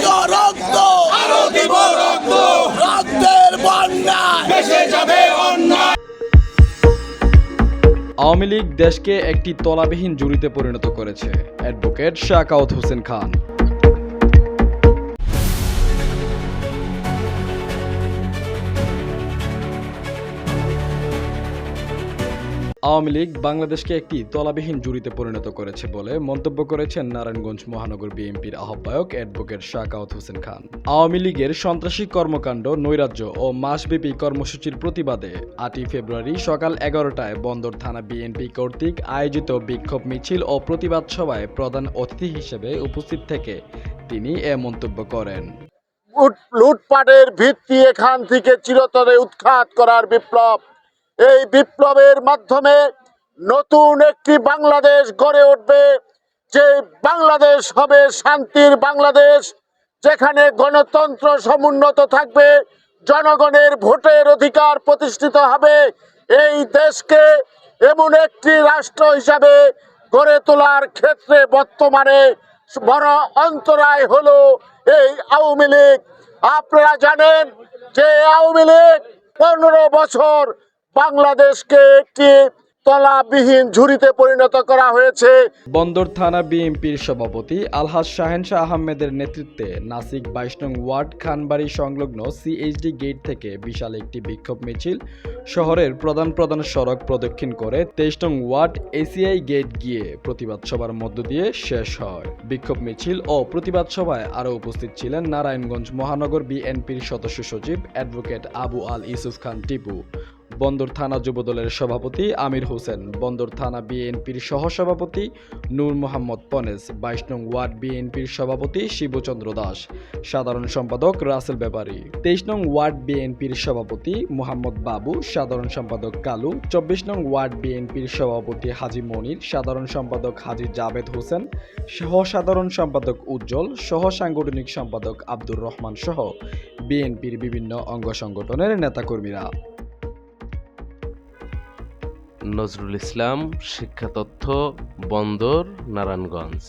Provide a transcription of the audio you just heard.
রক্ত। আরও দিব রক্ত। রক্তের বন্যায়। ভেসে যাবে অন্যায়। আওয়ামী লীগ দেশকে একটি তলাবিহীন জুড়িতে পরিণত করেছে। অ্যাডভোকেট শাকাউত হোসেন খান। আওয়ামী লীগ বাংলাদেশকে একটি তলাবিহীন জুড়িতে পরিণত করেছে বলে মন্তব্য করেছেন নারায়ণগঞ্জ মহানগর বিএনপির আহ্বায়ক অ্যাডভোকেট শাকাউত হোসেন খান। আওয়ামী লীগের সন্ত্রাসী কর্মকাণ্ড, নৈরাজ্য ও মাসব্যাপী কর্মসূচির প্রতিবাদে আটই ফেব্রুয়ারি সকাল এগারোটায় বন্দর থানা বিএনপি কর্তৃক আয়োজিত বিক্ষোভ মিছিল ও প্রতিবাদ সভায় প্রধান অতিথি হিসেবে উপস্থিত থেকে তিনি এ মন্তব্য করেন। লুটপাটের ভিত্তি এখান থেকে চিরতরে উৎখাত করার বিপ্লব। এই বিপ্লবের মাধ্যমে নতুন একটি বাংলাদেশ গড়ে উঠবে, যে বাংলাদেশ হবে শান্তির বাংলাদেশ, যেখানে গণতন্ত্র সমুন্নত থাকবে, জনগণের ভোটের অধিকার প্রতিষ্ঠিত হবে, এই দেশকে এমন একটি রাষ্ট্র হিসাবে গড়ে তোলার ক্ষেত্রে বর্তমানে বড় অন্তরায় হলো এই আওয়ামী লীগ। আপনারা জানেন যে আওয়ামী লীগ পনেরো বছর বাংলাদেশকে একটি তলাবিহীন ঝুড়িতে পরিণত করা হয়েছে। বন্দর থানা বিএনপির সভাপতি আলহাজ শাহেন শাহ আহমেদের নেতৃত্বে নাসিক বাইশ নং ওয়ার্ড খানবাড়ি সংলগ্ন সিএইচডি গেট থেকে বিশাল একটি বিক্ষোভ মিছিল শহরের প্রধান প্রধান সড়ক প্রদক্ষিণ করে তেইশ নং ওয়ার্ড এসিআই গেট গিয়ে প্রতিবাদ সভার মধ্য দিয়ে শেষ হয়। বিক্ষোভ মিছিল ও প্রতিবাদ সভায় আরও উপস্থিত ছিলেন নারায়ণগঞ্জ মহানগর বিএনপির সদস্য সচিব অ্যাডভোকেট আবু আল ইউসুফ খান টিপু। বন্দর থানা যুবদলের সভাপতি আমির হোসেন, বন্দর থানা বিএনপির সহসভাপতি নূর মোহাম্মদ পনেস বাইশ নং ওয়ার্ড বিএনপির সভাপতি শিবচন্দ্র দাস, সাধারণ সম্পাদক রাসেল ব্যাপারী, তেইশ নং ওয়ার্ড বিএনপির সভাপতি মোহাম্মদ বাবু, সাধারণ সম্পাদক কালু, চব্বিশ নং ওয়ার্ড বিএনপির সভাপতি হাজি মনির, সাধারণ সম্পাদক হাজি জাভেদ হোসেন সহ সাধারণ সম্পাদক উজ্জ্বল সহ সাংগঠনিক সম্পাদক আব্দুর রহমান সহ বিএনপির বিভিন্ন অঙ্গ সংগঠনের নেতাকর্মীরা। নজরুল ইসলাম শিক্ষা তথ্য বন্দর নারায়ণগঞ্জ।